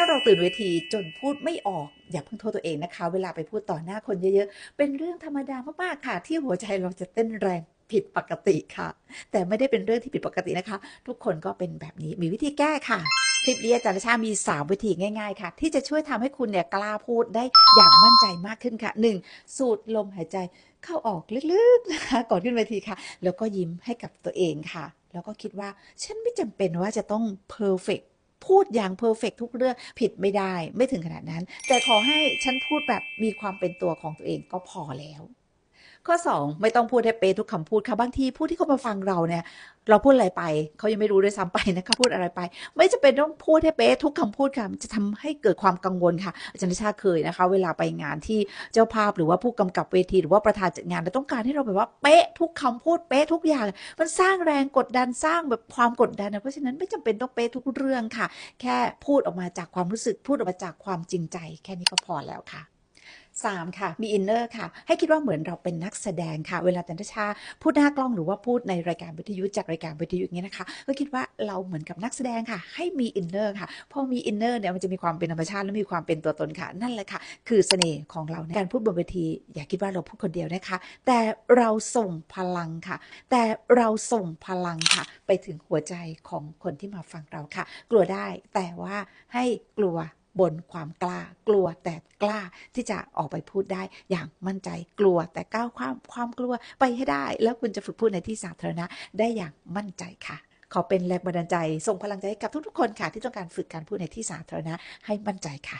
ถ้าเราตื่นเวทีจนพูดไม่ออก อย่าเพิ่งโทษตัวเองนะคะ เวลาไปพูดต่อหน้าคนเยอะๆ เป็นเรื่องธรรมดามากๆค่ะ ที่หัวใจเราจะเต้นแรงผิดปกติค่ะ แต่ไม่ได้เป็นเรื่องที่ผิดปกตินะคะ ทุกคนก็เป็นแบบนี้มีวิธีแก้ค่ะ คลิปนี้อาจารย์ชามี 3 วิธีง่าย ๆ ค่ะ ที่จะช่วยทำให้คุณเนี่ยกล้าพูดได้อย่างมั่นใจมากขึ้นค่ะ 1. สูดลมหายใจเข้าออกลึกๆนะคะก่อนขึ้นเวทีค่ะ แล้วก็ยิ้มให้กับตัวเองค่ะ แล้วก็คิดว่าฉันไม่จำเป็นว่าจะต้อง perfect พู พูดอย่างเพอร์เฟกทุกเรื่องผิดไม่ได้ไม่ถึงขนาดนั้น แต่ขอให้ฉันพูดแบบมีความเป็นตัวของตัวเองก็พอแล้ว ข้อ 2 ไม่ต้องพูดให้เป๊ะทุกคำพูดค่ะบางทีผู้ที่เขามาฟังเราเนี่ย เราพูดอะไรไป เขายังไม่รู้ด้วยซ้ำไปนะคะพูดอะไรไป ไม่จะเป็นต้องพูดให้เป๊ะทุกคำพูดค่ะจะทำให้เกิดความกังวลค่ะอาจารย์ชาเคยนะคะ เวลาไปงานที่เจ้าภาพหรือว่าผู้กำกับเวที หรือว่าประธานจัดงานเราต้องการให้เราแบบว่าเป๊ะทุกคำพูดเป๊ะทุกอย่าง มันสร้างแรงกดดันสร้างแบบความกดดันนะเพราะฉะนั้นไม่จำเป็นต้องเป๊ะทุกเรื่องค่ะ แค่พูดออกมาจากความรู้สึกพูดออกมาจากความจริงใจ แค่นี้ก็พอแล้วค่ะ 3. ค่ะมีอินเนอร์ค่ะ ให้คิดว่าเหมือนเราเป็นนักแสดงค่ะ เวลาแต่นชา พูดหน้ากล้องหรือว่าพูดในรายการวิทยุจากรายการวิทยุอย่างเงี้ยนะคะ ก็คิดว่าเราเหมือนกับนักแสดงค่ะ ให้มีอินเนอร์ค่ะพอมีอินเนอร์เนี่ยมันจะมีความเป็นธรรมชาติและมีความเป็นตัวตนค่ะ นั่นแหละค่ะ คือเสน่ห์ของเราในการพูดบนเวที อย่าคิดว่าเราพูดคนเดียวนะคะ แต่เราส่งพลังค่ะ แต่เราส่งพลังค่ะ ไปถึงหัวใจของคนที่มาฟังเราค่ะ กลัวได้แต่ว่าให้กลัว บนความกล้า กลัวแต่กล้าที่จะออกไปพูดได้อย่างมั่นใจกลัวแต่ก้าวความความกลัวไปให้ได้ แล้วคุณจะฝึกพูดในที่สาธารณะได้อย่างมั่นใจค่ะขอเป็นแรงบันดาลใจ ส่งพลังใจให้กับทุกๆคนค่ะ ที่ต้องการฝึกการพูดในที่สาธารณะให้มั่นใจค่ะ